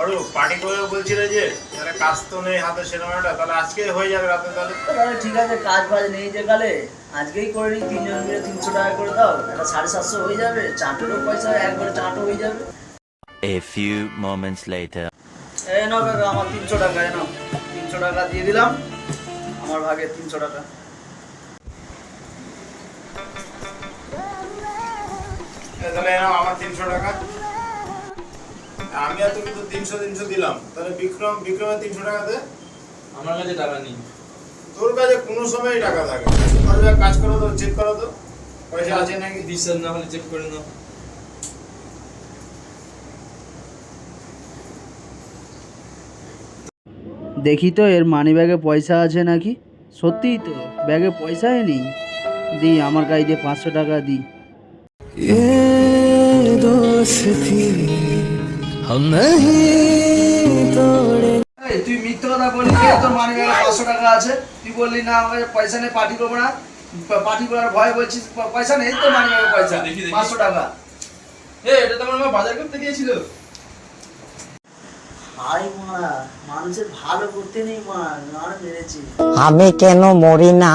আরে পার্টি করে বলছিলে যে তাহলে কাজ তো নেই হাতে সেরকম একটা তাহলে আজকে হয়ে যাবে রাতে তাহলে। তাহলে ঠিক আছে কাজ বাজ নেই যে কালে আজকেই করে নিই তিনজন মিলে তিনশো টাকা করে দাও একটা সাড়ে সাতশো হয়ে যাবে চাঁটেরও পয়সা একবারে চাঁটও হয়ে যাবে। A few moments later. এই নাও কাকা আমার তিনশো টাকা এই নাও। তিনশো টাকা দিয়ে দিলাম আমার ভাগে তিনশো টাকা। তাহলে এনাও আমার তিনশো টাকা। আমি আর তুমি তো তিনশো তিনশো দিলাম। তাহলে বিক্রম বিক্রমের তিনশো টাকা দে আমার কাছে টাকা নেই। তোর কাছে কোনো সময় টাকা থাকে তাহলে কাজ করো তো চেক করো তো। পয়সা আছে নাকি? বিশ্বাস না হলে চেক করে নাও। দেখি তো এর মানি ব্যাগে পয়সা আছে নাকি? সত্যিই তো ব্যাগে পয়সাই নেই। দিই আমার কাছে দিয়ে পাঁচশো টাকা দিই। তুই মিথ্যে কথা বললি তোর মানি ব্যাগে পাঁচশো টাকা আছে। তুই বললি না আমার পয়সা নেই পার্টি করব না। পার্টি করার ভয় বলছিস পয়সা নেই তো মানি ব্যাগে পয়সা দেখি, দেখি। পাঁচশো টাকা। এ এটা তো আমার মা বাজার করতে গিয়েছিল। মানুষের ভালো করতে নেই মা আর মেরেছি। আমি কেন মরি না?